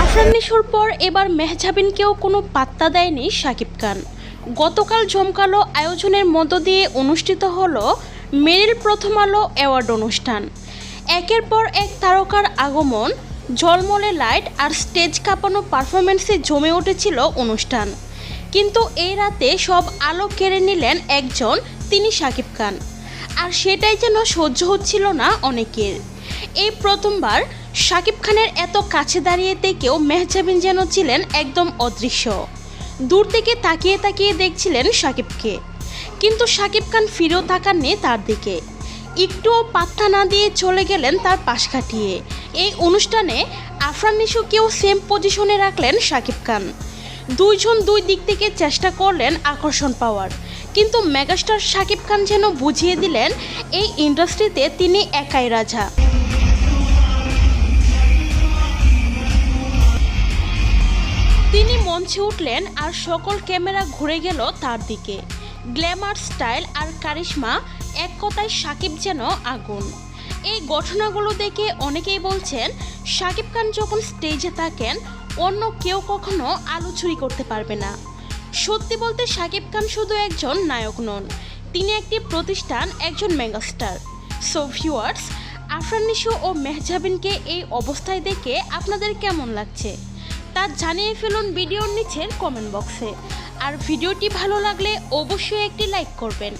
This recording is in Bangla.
আফরান পর এবার মেহজাবিনকেও কোনো পাত্তা দেয়নি শাকিব খান। গতকাল জমকালো আয়োজনের মধ্য দিয়ে অনুষ্ঠিত হলো মেরিল প্রথম আলো অ্যাওয়ার্ড অনুষ্ঠান। একের পর এক তারকার আগমন, ঝলমলে লাইট আর স্টেজ কাঁপানো পারফরমেন্সে জমে উঠেছিল অনুষ্ঠান। কিন্তু এই রাতে সব আলো কেড়ে নিলেন একজন, তিনি শাকিব খান। আর সেটাই যেন সহ্য হচ্ছিল না অনেকের। এই প্রথমবার শাকিব খানের এত কাছে দাঁড়িয়ে থেকেও মেহজাবিন যেন ছিলেন একদম অদৃশ্য। দূর থেকে তাকিয়ে তাকিয়ে দেখছিলেন শাকিবকে। কিন্তু শাকিব খান ফিরেও তাকাননি তার দিকে। একটুও পাত্তা না দিয়ে চলে গেলেন তার পাশ কাটিয়ে। এই অনুষ্ঠানে আফরান নিশুকেও সেম পজিশনে রাখলেন শাকিব খান। দুইজন দুই দিক থেকে চেষ্টা করলেন আকর্ষণ পাওয়ার। কিন্তু মেগাস্টার শাকিব খান যেন বুঝিয়ে দিলেন, এই ইন্ডাস্ট্রিতে তিনি একাই রাজা। মঞ্চে উঠলেন আর সকল ক্যামেরা ঘুরে গেল তার দিকে। গ্ল্যামার স্টাইল আর কারিশমা এক কথায় সাকিব যেন আগুন। এই ঘটনাগুলো দেখে অনেকেই বলছেন, সাকিব খান যখন স্টেজে থাকেন, অন্য কেউ কখনো আলো চুরি করতে পারবে না। সত্যি বলতে সাকিব খান শুধু একজন নায়ক নন, তিনি একটি প্রতিষ্ঠান, একজন megastar. So viewers Afran Nisho ও মেহজাবিনকে এই অবস্থায় দেখে আপনাদের কেমন লাগছে? তা জানিয়ে ফেলুন ভিডিওর নিচের কমেন্ট বক্সে আর ভিডিওটি ভালো লাগলে অবশ্যই একটি লাইক করবেন।